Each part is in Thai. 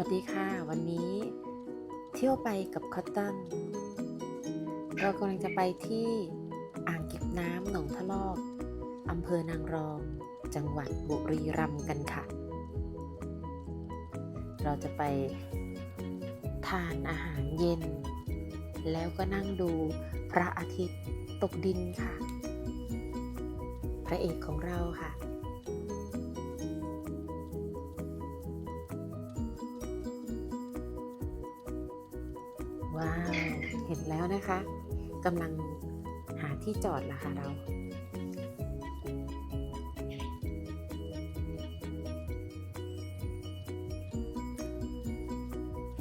วัสดีค่ะ วันนี้เที่ยวไปกับคอตตันเรากำลังจะไปที่อ่างเก็บน้ำหนองทะลอกอำเภอนางรอง จังหวัดบุรีรัมย์กันค่ะ เราจะไปทานอาหารเย็น แล้วก็นั่งดูพระอาทิตย์ตกดินค่ะ พระเอกของเราค่ะ ว้าว เห็นแล้วนะคะกำลังหาที่จอดละค่ะเรา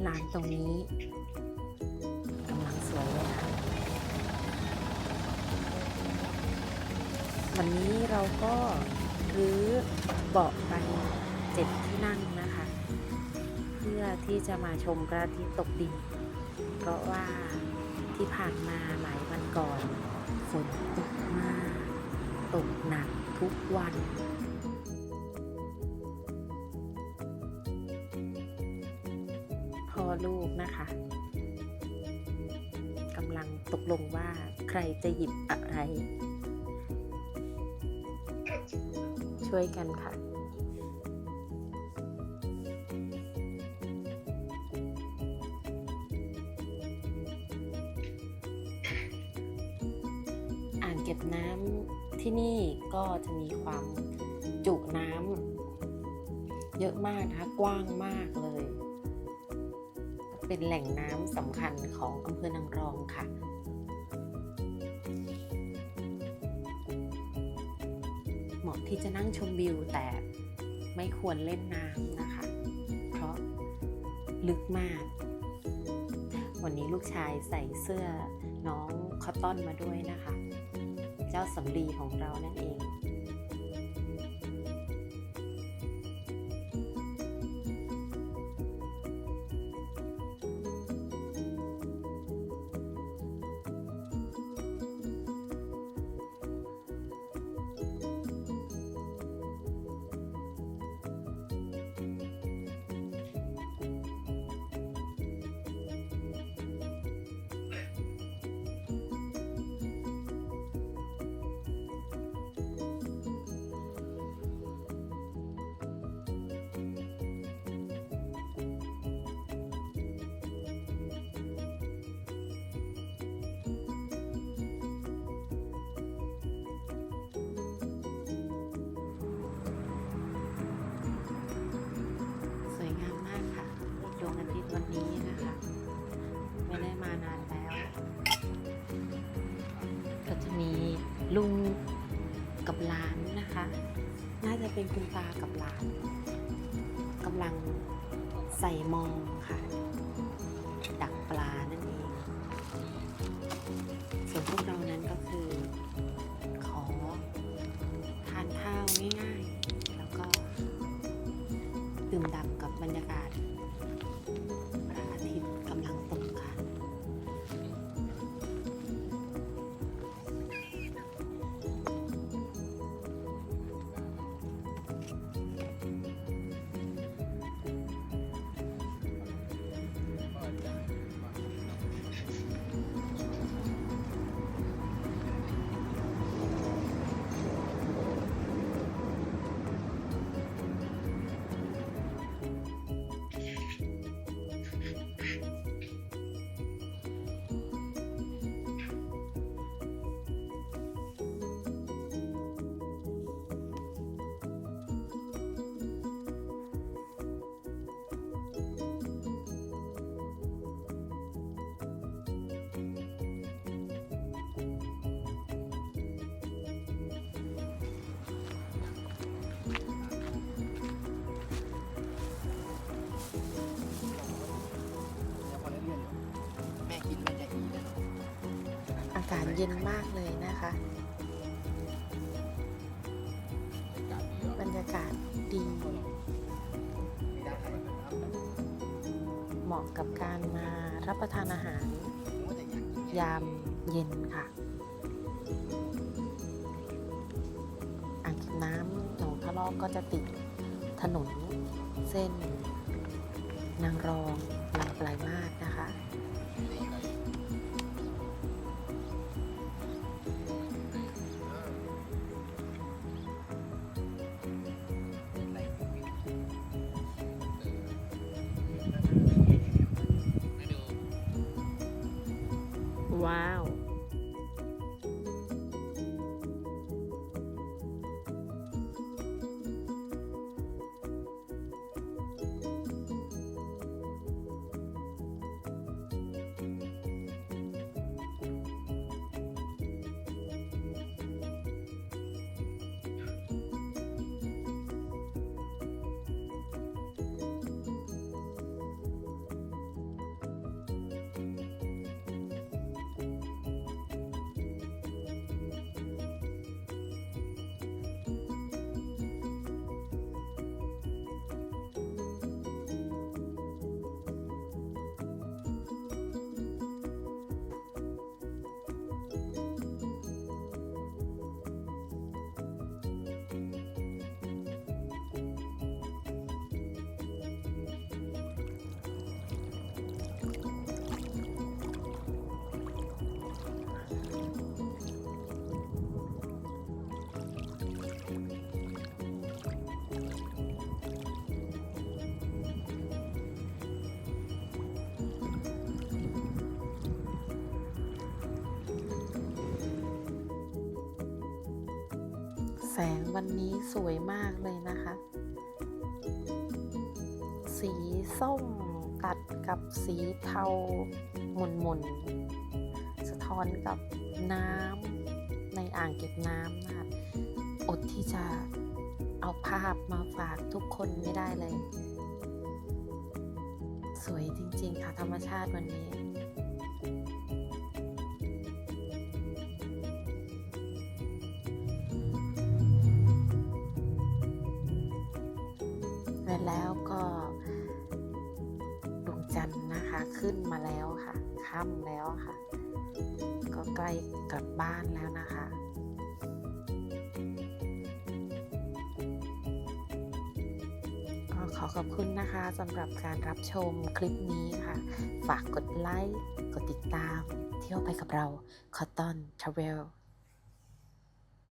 ร้านตรงนี้กำลังสวยเลยค่ะ วันนี้เราก็รื้อเบาะไปเจ็ดที่นั่งนะคะ เพื่อที่จะมาชมพระอาทิตย์ตกดิน ราะว่าที่ผ่านมาหลายวันก่อนฝนตกมาก ตกหนักทุกวันพ่อลูกนะคะกำลังตกลงว่าใครจะหยิบอะไร ช่วยกันค่ะ ที่นี่ก็จะมีความจุน้ำเยอะมากนะคะกว้างมากเลย เป็นแหล่งน้ำสำคัญของอำเภอนางรองค่ะเหมาะที่จะนั่งชมวิวแต่ไม่ควรเล่นน้ำนะคะ เพราะลึกมาก วันนี้ลูกชายใส่เสื้อน้องคอตตอนมาด้วยนะคะ จ้าสำลีของเรานั่นเอง วันนี้นะคะ ไม่ได้มานานแล้ว ก็จะมีลุงกับหลานนะคะ น่าจะเป็นคุณตากับหลานกำลังใส่มองค่ะ ดักปลานั่นเองส่วนพวกเรานั้นก็ากาศเย็นมากเลยนะคะ บรรยากาศดี เหมาะกับการมารับประทานอาหาร ยามเย็นค่ะอ่างเก็บน้ำหนองทะลอกก็จะติดถนนเส้น นางรองลำปลายมาศนะคะ แสงวันนี้สวยมากเลยนะคะ สีส้มตัดกับสีเทาหมุนหมุนๆ สะท้อนกับน้ำในอ่างเก็บน้ำนะคะอดที่จะเอาภาพมาฝากทุกคนไม่ได้เลย สวยจริงๆค่ะธรรมชาติวันนี้ และแล้วก็ดวงจันทร์นะคะขึ้นมาแล้วค่ะค่ำแล้วค่ะ ก็ใกล้กลับบ้านแล้วนะคะก็ขอขอบคุณนะคะสำหรับการรับชมคลิปนี้ค่ะ ฝากกดไลค์ กดติดตาม เที่ยวไปกับเรา Cotton Travel